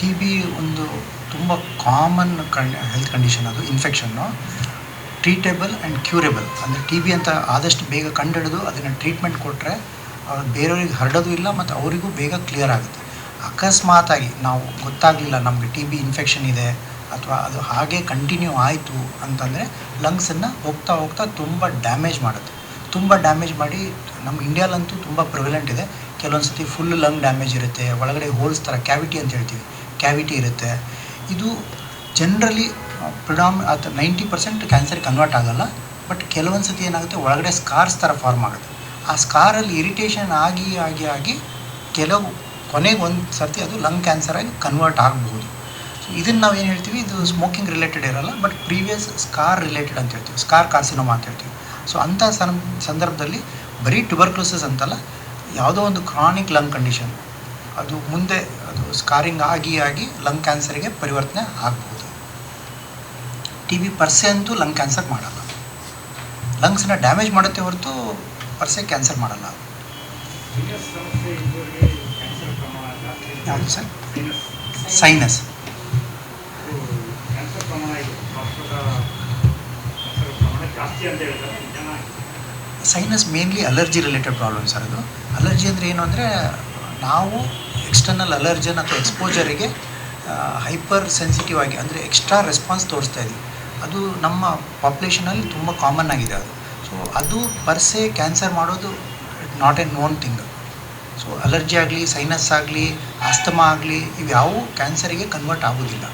T B ಒಂದು ತುಂಬ common ಕಂಡ್ ಹೆಲ್ತ್ ಕಂಡೀಷನ್ ಅದು ಇನ್ಫೆಕ್ಷನ್ನು ಟ್ರೀಟೇಬಲ್ ಆ್ಯಂಡ್ ಕ್ಯೂರೇಬಲ್ ಅಂದರೆ ಟಿ ಬಿ ಅಂತ ಆದಷ್ಟು ಬೇಗ ಕಂಡುಹಿಡಿದು ಅದನ್ನು ಟ್ರೀಟ್ಮೆಂಟ್ ಕೊಟ್ಟರೆ ಬೇರೆಯವ್ರಿಗೆ ಹರಡೋದು ಇಲ್ಲ ಮತ್ತು ಅವರಿಗೂ ಬೇಗ ಕ್ಲಿಯರ್ ಆಗುತ್ತೆ. ಅಕಸ್ಮಾತಾಗಿ ನಾವು ಗೊತ್ತಾಗಲಿಲ್ಲ ನಮಗೆ ಟಿ ಬಿ ಇನ್ಫೆಕ್ಷನ್ ಇದೆ ಅಥವಾ ಅದು ಹಾಗೆ ಕಂಟಿನ್ಯೂ ಆಯಿತು ಅಂತಂದರೆ ಲಂಗ್ಸನ್ನು ಹೋಗ್ತಾ ಹೋಗ್ತಾ ತುಂಬ ಡ್ಯಾಮೇಜ್ ಮಾಡುತ್ತೆ. ತುಂಬ ಡ್ಯಾಮೇಜ್ ಮಾಡಿ ನಮ್ಮ ಇಂಡಿಯಾಲಂತೂ ತುಂಬ ಪ್ರಿವಿಲೆಂಟ್ ಇದೆ. ಕೆಲವೊಂದು ಸತಿ ಫುಲ್ ಲಂಗ್ ಡ್ಯಾಮೇಜ್ ಇರುತ್ತೆ, ಒಳಗಡೆ ಹೋಲ್ಸ್ ಥರ ಕ್ಯಾವಿಟಿ ಅಂತ ಹೇಳ್ತೀವಿ. ಕ್ಯಾವಿಟಿ ಇರುತ್ತೆ. ಇದು ಜನರಲಿ ಪ್ರಿಡಾಮ್ ಅಥವಾ ನೈಂಟಿ ಪರ್ಸೆಂಟ್ ಕ್ಯಾನ್ಸರ್ ಕನ್ವರ್ಟ್ ಆಗೋಲ್ಲ. ಬಟ್ ಕೆಲವೊಂದು ಸತಿ ಏನಾಗುತ್ತೆ, ಒಳಗಡೆ ಸ್ಕಾರ್ಸ್ ಥರ ಫಾರ್ಮ್ ಆಗುತ್ತೆ. ಆ ಸ್ಕಾರಲ್ಲಿ ಇರಿಟೇಷನ್ ಆಗಿ ಆಗಿ ಆಗಿ ಕೆಲವು ಕೊನೆಗೆ ಒಂದು ಸರ್ತಿ ಅದು ಲಂಗ್ ಕ್ಯಾನ್ಸರ್ ಆಗಿ ಕನ್ವರ್ಟ್ ಆಗಬಹುದು. ಸೊ ಇದನ್ನು ನಾವು ಏನು ಹೇಳ್ತೀವಿ, ಇದು ಸ್ಮೋಕಿಂಗ್ ರಿಲೇಟೆಡ್ ಇರಲ್ಲ ಬಟ್ ಪ್ರೀವಿಯಸ್ ಸ್ಕಾರ್ ರಿಲೇಟೆಡ್ ಅಂತ ಹೇಳ್ತೀವಿ. ಸ್ಕಾರ್ ಕಾರ್ಸಿನೋಮಾ ಅಂತ ಹೇಳ್ತೀವಿ. ಸೊ ಅಂಥ ಸನ್, ಸಂದರ್ಭದಲ್ಲಿ ಬರೀ ಟ್ಯುಬರ್ಕ್ಲೋಸಿಸ್ ಅಂತಲ್ಲ, ಯಾವುದೋ ಒಂದು ಕ್ರಾನಿಕ್ ಲಂಗ್ ಕಂಡೀಷನ್ ಅದು ಮುಂದೆ ಅದು ಸ್ಕಾರಿಂಗ್ ಆಗಿ ಆಗಿ ಲಂಗ್ ಕ್ಯಾನ್ಸರ್ಗೆ ಪರಿವರ್ತನೆ ಆಗ್ಬೋದು. ಟಿ ಬಿ ಪರ್ಸೆ ಅಂತೂ ಲಂಗ್ ಕ್ಯಾನ್ಸರ್ ಮಾಡಲ್ಲ. ಲಂಗ್ಸನ್ನ ಡ್ಯಾಮೇಜ್ ಮಾಡುತ್ತೆ ಹೊರತು ಪರ್ಸೆ ಕ್ಯಾನ್ಸರ್ ಮಾಡಲ್ಲ. Sir? Sinus sinus mainly allergy related problem sir ಅದು. ಅಲರ್ಜಿ ಅಂದರೆ ಏನು ಅಂದರೆ ನಾವು ಎಕ್ಸ್ಟರ್ನಲ್ ಅಲರ್ಜನ್ ಅಥವಾ ಎಕ್ಸ್ಪೋಜರಿಗೆ ಹೈಪರ್ ಸೆನ್ಸಿಟಿವ್ ಆಗಿ, ಅಂದರೆ ಎಕ್ಸ್ಟ್ರಾ ರೆಸ್ಪಾನ್ಸ್ ತೋರಿಸ್ತಾ ಇದ್ದೀವಿ ಅದು ನಮ್ಮ ಪಾಪ್ಯುಲೇಷನಲ್ಲಿ ತುಂಬ ಕಾಮನ್ ಆಗಿದೆ ಅದು. ಸೊ ಅದು ಪರ್ಸೆ ಕ್ಯಾನ್ಸರ್ ಮಾಡೋದು not a known thing so allergy ಆಗಲಿ ಸೈನಸ್ ಆಗಲಿ ಆಸ್ತಮಾ ಆಗಲಿ ಇವು ಯಾವುವು ಕ್ಯಾನ್ಸರಿಗೆ ಕನ್ವರ್ಟ್ ಆಗೋದಿಲ್ಲ.